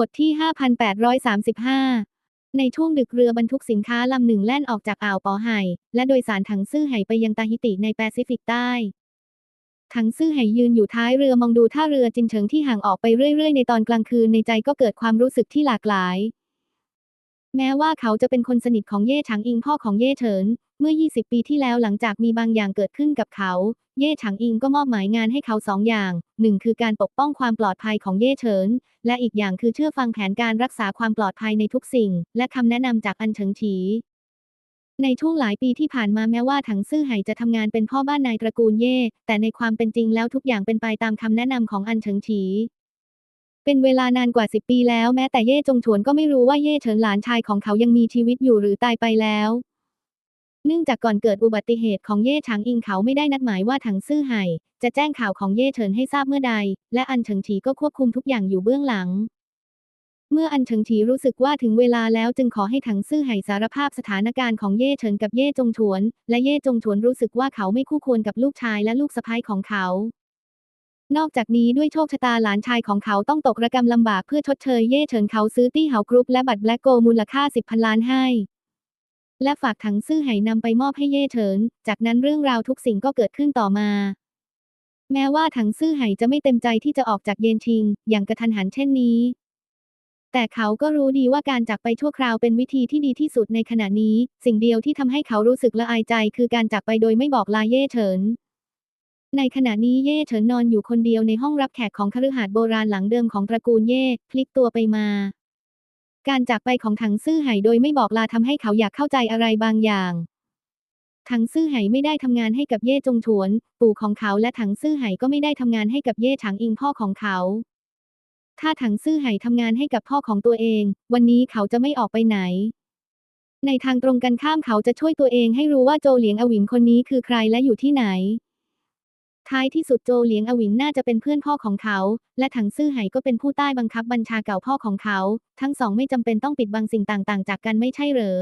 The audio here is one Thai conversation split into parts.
บทที่ 5835 ในช่วงดึกเรือบรรทุกสินค้าลำหนึ่งแล่นออกจากอ่าวปอไห่ และโดยสารถังซื่อไห่ไปยังตาฮิติในแปซิฟิกใต้ ถังซื่อไห่ยืนอยู่ท้ายเรือมองดูท่าเรือจินเฉิงที่ห่างออกไปเรื่อยๆ ในตอนกลางคืนในใจก็เกิดความรู้สึกที่หลากหลาย แม้ว่าเขาจะเป็นคนสนิทของเย่ฉางอิงพ่อของเย่เฉิน เมื่อ 20 ปีที่แล้วหลังจากมีบางอย่างเกิดขึ้นกับเขา เย่ฉางอิงก็มอบหมายงานให้เขาสองอย่างหนึ่งคือการปกป้องความปลอดภัยของเย่เฉิน และอีกอย่างคือเชื่อฟังแผนการรักษาความปลอดภัยในทุกสิ่ง และคำแนะนำจากอันเฉิงฉีในช่วงหลายปีที่ผ่านมาแม้ว่าถังซื่อไห่จะทำงานเป็นพ่อบ้านนายตระกูลเย่แต่ในความเป็นจริงแล้วทุกอย่างเป็นไปตามคำแนะนำของอันเฉิงฉี เป็นเวลานานกว่า 10 ปีแล้วแม้แต่เย่จงฉวนก็ไม่รู้ว่าเย่เฉินหลานชายของเขายังมีชีวิตอยู่หรือตายไปแล้ว เนื่องจากก่อนเกิดอุบัติเหตุของเย่ฉางอิงเขาไม่ได้นัดหมายว่าถังซื่อไห่ จะแจ้งข่าวของเย่เฉินให้ทราบเมื่อใด และอันเฉิงฉีก็ควบคุมทุกอย่างอยู่เบื้องหลัง เมื่ออันเฉิงฉีรู้สึกว่าถึงเวลาแล้วจึงขอให้ถังซื่อไห่สารภาพสถานการณ์ของเย่เฉินกับเย่จงฉวน และเย่จงฉวนรู้สึกว่าเขาไม่คู่ควรกับลูกชายและลูกสะใภ้ของเขา นอกจากนี้ด้วยโชคชะตาหลานชายของเขาต้องตกระกำลำบากเพื่อชดเชยเย่เฉินเขาซื้อตี้เหากรุ๊ปและบัตรแบล็กโกมูลค่า 10 พันล้านให้ และฝากถังซื่อไห่นำไปมอบให้เย่เฉินจากนั้นเรื่องราวทุกสิ่งก็เกิดขึ้นต่อมา แม้ว่าถังซื่อไห่จะไม่เต็มใจที่จะออกจากเยนชิง อย่างกระทันหันเช่นนี้ แต่เขาก็รู้ดีว่าการจากไปชั่วคราวเป็นวิธีที่ดีที่สุดในขณะนี้ สิ่งเดียวที่ทำให้เขารู้สึกละอายใจ คือการจากไปโดยไม่บอกลาเย่เฉิน ในขณะนี้เย่เฉินนอนอยู่คนเดียวในห้องรับแขกของคฤหาสน์โบราณหลังเดิมของตระกูลเย่พลิกตัวไปมา การจากไปของถังซื่อไห่โดยไม่บอกลาทำให้เขาอยากเข้าใจอะไรบางอย่างถังซื่อไห่ไม่ได้ทำงานให้กับเย่จงฉวน ปู่ของเขาและถังซื่อไห่ก็ไม่ได้ทำงานให้กับเย่ฉางอิงพ่อของเขา ถ้าถังซื่อไห่ทำงานให้กับพ่อของตัวเอง วันนี้เขาจะไม่ออกไปไหนในทางตรงกันข้ามเขาจะช่วยตัวเองให้รู้ว่าโจเหลียงอวิ๋นคนนี้คือใครและอยู่ที่ไหน ท้ายที่สุดโจเหลียงอวินน่าจะเป็นเพื่อนพ่อของเขา และถังซื่อไห่ก็เป็นผู้ใต้บังคับบัญชาเก่าพ่อของเขา ทั้งสองไม่จำเป็นต้องปิดบังสิ่งต่างๆ จากกันไม่ใช่เหรอ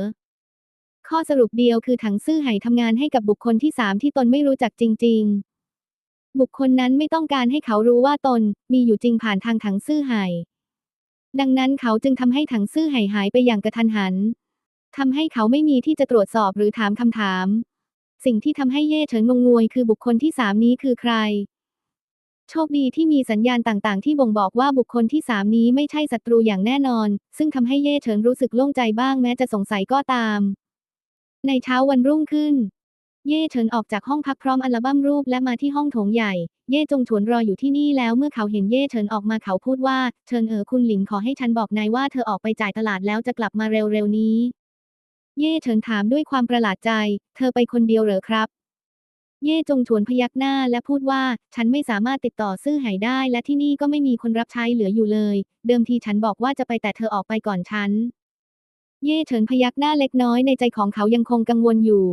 ข้อสรุปเดียวคือถังซื่อไห่ทำงานให้กับบุคคลที่สามที่ตนไม่รู้จักจริง ๆ บุคคลนั้นไม่ต้องการให้เขารู้ว่าตน มีอยู่จริงผ่านทางถังซื่อไห่ดังนั้นเขาจึงทำให้ถังซื่อไห่หายไปอย่างกระทันหันทำให้เขาไม่มีที่จะตรวจสอบหรือถามคำถาม สิ่งที่ทำให้เย่เฉินงงงวยคือบุคคลที่สามนี้คือใคร โชคดีที่มีสัญญาณต่างๆ ที่บ่งบอกว่าบุคคลที่สามนี้ไม่ใช่ศัตรูอย่างแน่นอน ซึ่งทำให้เย่เฉินรู้สึกโล่งใจบ้างแม้จะสงสัยก็ตาม ในเช้าวันรุ่งขึ้น เย่เฉินออกจากห้องพักพร้อมอัลบั้มรูปและมาที่ห้องโถงใหญ่ เย่จงฉวนรออยู่ที่นี่แล้วเมื่อเขาเห็นเย่เฉินออกมาเขาพูดว่าเชิญเอ๋อคุณหลินขอให้ฉันบอกนายว่าเธอออกไปจ่ายตลาดแล้วจะกลับมาเร็วๆนี้ เย่เฉินถามด้วยความประหลาดใจ เธอไปคนเดียวเหรอครับ เย่จงฉวนพยักหน้าและพูดว่า ฉันไม่สามารถติดต่อซื่อไห่ได้ และที่นี่ก็ไม่มีคนรับใช้เหลืออยู่เลย เดิมทีฉันบอกว่าจะไปแต่เธอออกไปก่อนฉัน เย่เฉินพยักหน้าเล็กน้อยในใจของเขายังคงกังวลอยู่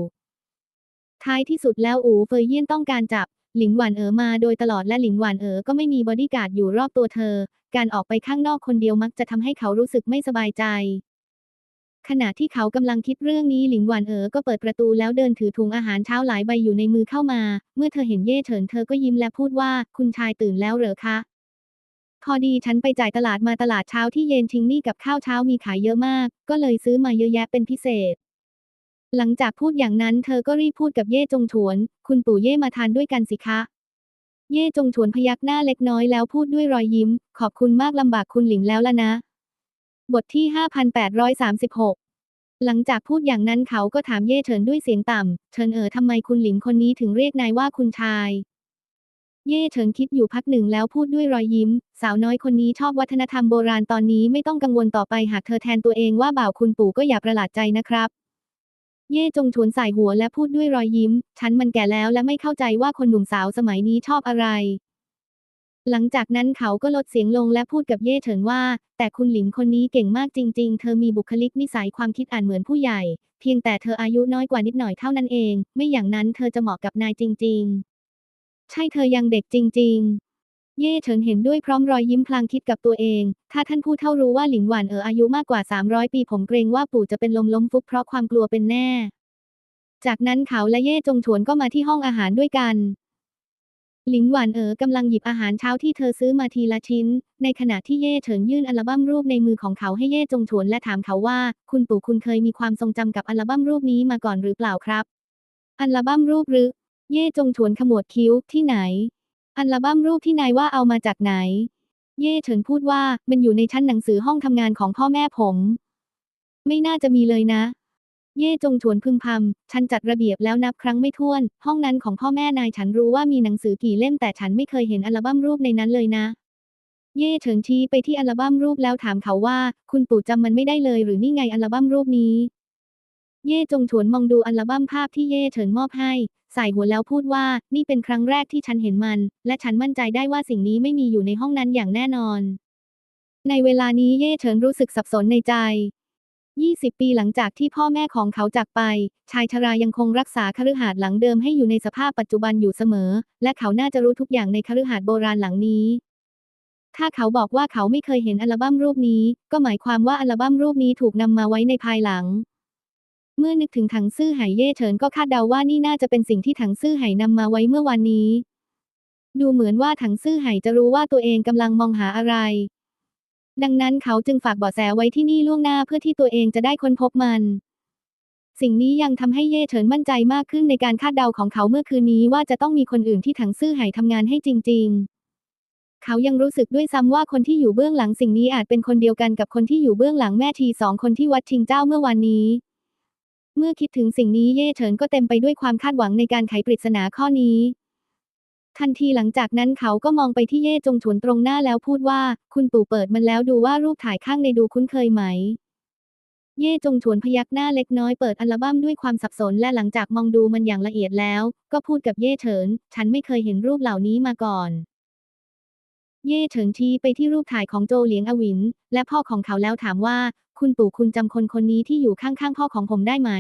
ท้ายที่สุดแล้วอูเฟยเยี่ยนต้องการจับหลิงหวานเอ๋อมาโดยตลอดและหลิงหวานเอ๋อก็ไม่มีบอดี้การ์ดอยู่รอบตัวเธอ การออกไปข้างนอกคนเดียวมักจะทำให้เขารู้สึกไม่สบายใจ ขณะที่เขากำลังคิดเรื่องนี้หลิงหวานเอ๋อก็เปิดประตูแล้วเดินถือถุงอาหารเช้าหลายใบอยู่ในมือเข้ามา เมื่อเธอเห็นเย่เฉินเธอก็ยิ้มและพูดว่าคุณชายตื่นแล้วเหรอคะ พอดีฉันไปจ่ายตลาดมาตลาดเช้าที่เยนชิงนี่กับข้าวเช้ามีขายเยอะมาก ก็เลยซื้อมาเยอะแยะเป็นพิเศษ หลังจากพูดอย่างนั้นเธอก็รีบพูดกับเย่จงฉวน คุณปู่เย่มาทานด้วยกันสิคะเย่จงฉวนพยักหน้าเล็กน้อยแล้วพูดด้วยรอยยิ้ม ขอบคุณมากลำบากคุณหลิงแล้วล่ะนะ บทที่ 5836 หลังจากพูดอย่างนั้นเขาก็ถามเย่เฉินด้วยเสียงต่ำ เฉินเอ๋อทำไมคุณหลิงคนนี้ถึงเรียกนายว่าคุณชาย เย่เฉินคิดอยู่พักหนึ่งแล้วพูดด้วยรอยยิ้ม สาวน้อยคนนี้ชอบวัฒนธรรมโบราณตอนนี้ไม่ต้องกังวลต่อไปหากเธอแทนตัวเองว่าบ่าวคุณปู่ก็อย่าประหลาดใจนะครับ เย่จงชวนใส่หัวและพูดด้วยรอยยิ้ม ฉันมันแก่แล้วและไม่เข้าใจว่าคนหนุ่มสาวสมัยนี้ชอบอะไร หลังจากนั้นเขาก็ลดเสียงลงและพูดกับเย่เฉินว่า แต่คุณหลิงคนนี้เก่งมากจริง ๆ เธอมีบุคลิกนิสัยความคิดอ่านเหมือนผู้ใหญ่ เพียงแต่เธออายุน้อยกว่านิดหน่อยเท่านั้นเอง ไม่อย่างนั้นเธอจะเหมาะกับนายจริง ๆ ใช่เธอยังเด็กจริง ๆเย่เฉินเห็นด้วยพร้อมรอยยิ้มพลางคิดกับตัวเอง ถ้าท่านผู้เท่ารู้ว่าหลิงหวานเอออายุมากกว่า 300 ปีผมเกรงว่าปู่จะเป็นลมล้มฟุบเพราะความกลัวเป็นแน่ จากนั้นเขาและเย่จงฉวนก็มาที่ห้องอาหารด้วยกัน หลินหวานเอ๋อกำลังหยิบอาหารเช้าที่เธอซื้อมาทีละชิ้น ในขณะที่เย่เฉินยื่นอัลบั้มรูปในมือของเขาให้เย่จงฉวนและถามเขาว่า คุณปู่คุณเคยมีความทรงจำกับอัลบั้มรูปนี้มาก่อนหรือเปล่าครับ อัลบั้มรูปหรือ เย่จงฉวนขมวดคิ้วที่ไหน อัลบั้มรูปที่นายว่าเอามาจากไหน เย่เฉินพูดว่ามันอยู่ในชั้นหนังสือห้องทำงานของพ่อแม่ผม ไม่น่าจะมีเลยนะ เย่จงฉวนพึมพำ ฉันจัดระเบียบแล้วนับครั้งไม่ถ้วน ห้องนั้นของพ่อแม่นายฉันรู้ว่ามีหนังสือกี่เล่มแต่ฉันไม่เคยเห็นอัลบั้มรูปในนั้นเลยนะ เย่เฉินชี้ไปที่อัลบั้มรูปแล้วถามเขาว่า คุณปู่จำมันไม่ได้เลยหรือนี่ไงอัลบั้มรูปนี้ เย่จงฉวนมองดูอัลบั้มภาพที่เย่เฉินมอบให้ใส่หัวแล้วพูดว่านี่เป็นครั้งแรกที่ฉันเห็นมัน และฉันมั่นใจได้ว่าสิ่งนี้ไม่มีอยู่ในห้องนั้นอย่างแน่นอนในเวลานี้เย่เฉินรู้สึกสับสนในใจ 20 ปีหลังจากที่พ่อแม่ของเขาจากไป ชายชรายังคงรักษาคฤหาสน์หลังเดิมให้อยู่ในสภาพปัจจุบันอยู่เสมอ และเขาน่าจะรู้ทุกอย่างในคฤหาสน์โบราณหลังนี้ ถ้าเขาบอกว่าเขาไม่เคยเห็นอัลบั้มรูปนี้ ก็หมายความว่าอัลบั้มรูปนี้ถูกนำมาไว้ในภายหลัง เมื่อนึกถึงถังซื่อไหเย่เฉินก็คาดเดาว่านี่น่าจะเป็นสิ่งที่ถังซื่อไหนำมาไว้เมื่อวันนี้ ดูเหมือนว่าถังซื่อไหจะรู้ว่าตัวเองกำลังมองหาอะไร ดังนั้นเขาจึงฝากเบาะแสไว้ที่นี่ล่วงหน้าเพื่อที่ตัวเองจะได้ค้นพบมัน สิ่งนี้ยังทำให้เย่เฉินมั่นใจมากขึ้นในการคาดเดาของเขาเมื่อคืนนี้ว่าจะต้องมีคนอื่นที่ถังซื่อไหทำงานให้จริง ๆ เขายังรู้สึกด้วยซ้ำว่าคนที่อยู่เบื้องหลังสิ่งนี้อาจเป็นคนเดียวกันกับคนที่อยู่เบื้องหลังแม่ทีสองคนที่วัดชิงเจ้าเมื่อวานนี้ เมื่อคิดถึงสิ่งนี้เย่เฉินก็เต็มไปด้วยความคาดหวังในการไขปริศนาข้อนี้ ทันทีหลังจากนั้นเขาก็มองไปที่เย่จงฉวนตรงหน้าแล้วพูดว่า คุณปู่เปิดมันแล้วดูว่ารูปถ่ายข้างในดูคุ้นเคยไหม เย่จงฉวนพยักหน้าเล็กน้อยเปิดอัลบั้มด้วยความสับสนและหลังจากมองดูมันอย่างละเอียดแล้ว ก็พูดกับเย่เฉิน ฉันไม่เคยเห็นรูปเหล่านี้มาก่อน เย่เฉินชี้ไปที่รูปถ่ายของโจเหลียงอวิน และพ่อของเขาแล้วถามว่า คุณปู่คุณจำคนคนนี้ที่อยู่ข้างๆพ่อของผมได้ไหม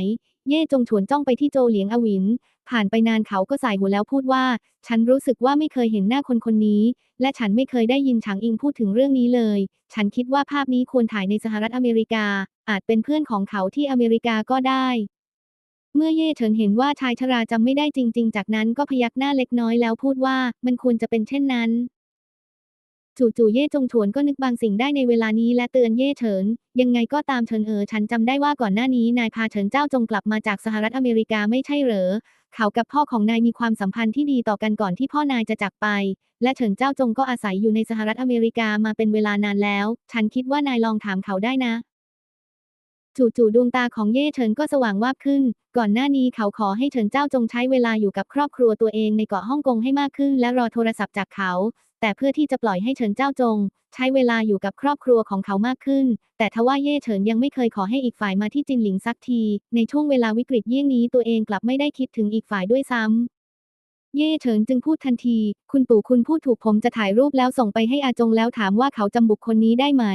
เย่จงฉวนจ้องไปที่โจเหลียงอวิน ผ่านไปนานเขาก็สายหัวแล้วพูดว่า ฉันรู้สึกว่าไม่เคยเห็นหน้าคนคนนี้ และฉันไม่เคยได้ยินฉางอิงพูดถึงเรื่องนี้เลย ฉันคิดว่าภาพนี้ควรถ่ายในสหรัฐอเมริกา อาจเป็นเพื่อนของเขาที่อเมริกาก็ได้ เมื่อเย่เฉินเห็นว่าชายชราจำไม่ได้จริง ๆ จากนั้นก็พยักหน้าเล็กน้อยแล้วพูดว่ามันควรจะเป็นเช่นนั้น จู่ๆเย่จงฉวนก็นึกบางสิ่งได้ในเวลานี้และเตือนเย่เฉิน ยังไงก็ตามเฉินเอ๋อฉันจำได้ว่าก่อนหน้านี้นายพาเฉินเจ้าจงกลับมาจากสหรัฐอเมริกาไม่ใช่เหรอ เขากับพ่อของนายมีความสัมพันธ์ที่ดีต่อกันก่อนที่พ่อนายจะจากไป และเฉินเจ้าจงก็อาศัยอยู่ในสหรัฐอเมริกามาเป็นเวลานานแล้ว ฉันคิดว่านายลองถามเขาได้นะ จู่ๆดวงตาของเย่เฉินก็สว่างวาบขึ้น ก่อนหน้านี้เขาขอให้เฉินเจ้าจงใช้เวลาอยู่กับครอบครัวตัวเองในเกาะฮ่องกงให้มากขึ้น และรอโทรศัพท์จากเขา แต่เพื่อที่จะปล่อยให้เฉินเจ้าจง ใช้เวลาอยู่กับครอบครัวของเขามากขึ้น แต่ทว่าเย่เฉินยังไม่เคยขอให้อีกฝ่ายมาที่จินหลิงสักที ในช่วงเวลาวิกฤตเยี่ยงนี้ตัวเองกลับไม่ได้คิดถึงอีกฝ่ายด้วยซ้ำเย่เฉินจึงพูดทันที คุณปู่คุณพูดถูกผมจะถ่ายรูปแล้วส่งไปให้อาจงแล้วถามว่าเขาจำบุคคลนี้ได้ไหม